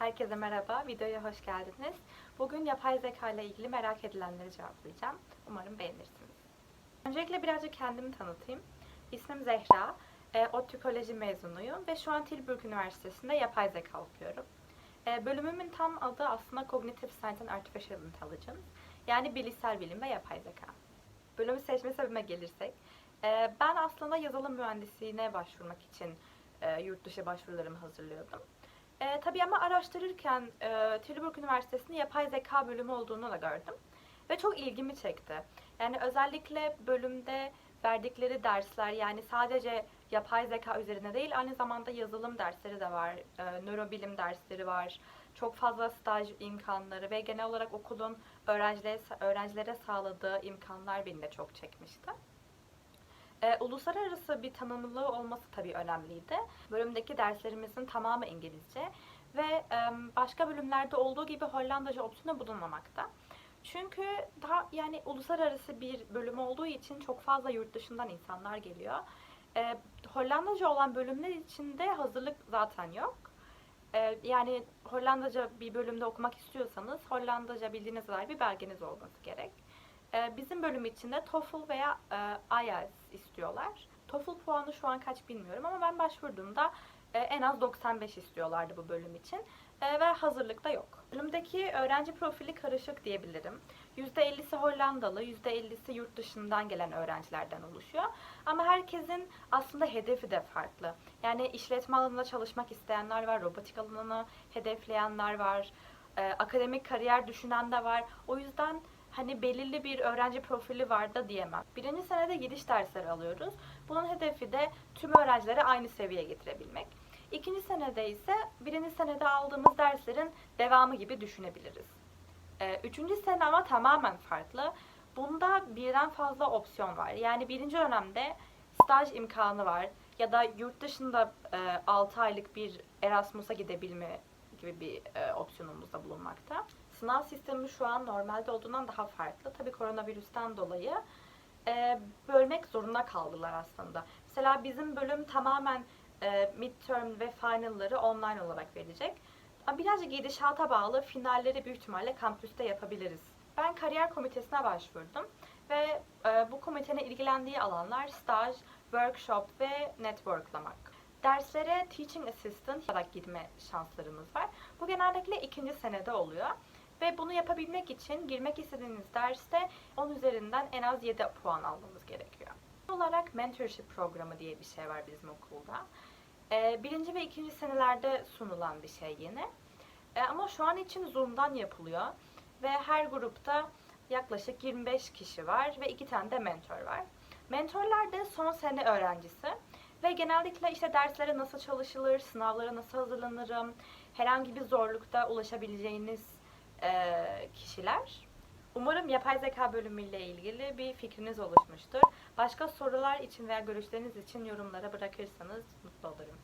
Herkese merhaba, videoya hoş geldiniz. Bugün yapay zeka ile ilgili merak edilenleri cevaplayacağım. Umarım beğenirsiniz. Öncelikle birazcık kendimi tanıtayım. İsmim Zehra, e, ODTÜ mezunuyum ve şu an Tilburg Üniversitesi'nde yapay zeka okuyorum. E, bölümümün tam adı aslında Cognitive Science and Artificial Intelligence, yani bilişsel bilim ve yapay zeka. Bölümü seçme sebebime gelirsek, e, ben aslında yazılım mühendisliğine başvurmak için e, yurt dışı başvurularımı hazırlıyordum. E, tabii ama araştırırken e, Tilburg Üniversitesi'nin yapay zeka bölümü olduğunu da gördüm. Ve çok ilgimi çekti. Yani özellikle bölümde verdikleri dersler yani sadece yapay zeka üzerine değil aynı zamanda yazılım dersleri de var. E, nörobilim dersleri var. Çok fazla staj imkanları ve genel olarak okulun öğrencilere, öğrencilere sağladığı imkanlar beni de çok çekmişti. Ee, uluslararası bir tanımlılığı olması tabii önemliydi. Bölümdeki derslerimizin tamamı İngilizce ve e, başka bölümlerde olduğu gibi Hollandaca opsiyonu bulunmamakta. Çünkü daha yani uluslararası bir bölüm olduğu için çok fazla yurt dışından insanlar geliyor. Ee, Hollandaca olan bölümler için de hazırlık zaten yok. Ee, yani Hollandaca bir bölümde okumak istiyorsanız Hollandaca bildiğiniz dair bir belgeniz olması gerek. Ee, bizim bölüm içinde TOEFL veya e, IELTS istiyorlar. TOEFL puanı şu an kaç bilmiyorum ama ben başvurduğumda e, en az 95 istiyorlardı bu bölüm için E, ve hazırlıkta yok. Bölümdeki öğrenci profili karışık diyebilirim. %50'si Hollandalı, %50'si yurt dışından gelen öğrencilerden oluşuyor. Ama herkesin aslında hedefi de farklı. Yani işletme alanında çalışmak isteyenler var, robotik alanını hedefleyenler var, e, akademik kariyer düşünen de var. O yüzden hani belirli bir öğrenci profili var da diyemem. Birinci senede gidiş dersleri alıyoruz. Bunun hedefi de tüm öğrencileri aynı seviyeye getirebilmek. İkinci senede ise birinci senede aldığımız derslerin devamı gibi düşünebiliriz. Ee, Üçüncü sene ama tamamen farklı. Bunda birden fazla opsiyon var. Yani birinci dönemde staj imkanı var ya da yurt dışında 6 aylık bir Erasmus'a gidebilme gibi bir e, opsiyonumuz da bulunmakta. Sınav sistemi şu an normalde olduğundan daha farklı. Tabii koronavirüsten dolayı e, bölmek zorunda kaldılar aslında. Mesela bizim bölüm tamamen e, midterm ve final'ları online olarak verecek. Ama Birazcık gidişata bağlı finalleri büyük ihtimalle kampüste yapabiliriz. Ben kariyer komitesine başvurdum ve e, bu komitenin ilgilendiği alanlar staj, workshop ve networklamak. Derslere teaching assistant olarak girme şanslarımız var. Bu genellikle ikinci senede oluyor. Ve bunu yapabilmek için girmek istediğiniz derste 10 üzerinden en az 7 puan almanız gerekiyor. Olarak mentorship programı diye bir şey var bizim okulda. Ee, birinci ve ikinci senelerde sunulan bir şey yine. Ee, ama şu an için Zoom'dan yapılıyor. Ve her grupta yaklaşık 25 kişi var ve iki tane de mentor var. Mentorlar da son sene öğrencisi. Ve genellikle işte derslere nasıl çalışılır, sınavlara nasıl hazırlanırım, herhangi bir zorlukta ulaşabileceğiniz e, kişiler. Umarım yapay zeka bölümüyle ilgili bir fikriniz oluşmuştur. Başka sorular için veya görüşleriniz için yorumlara bırakırsanız mutlu olurum.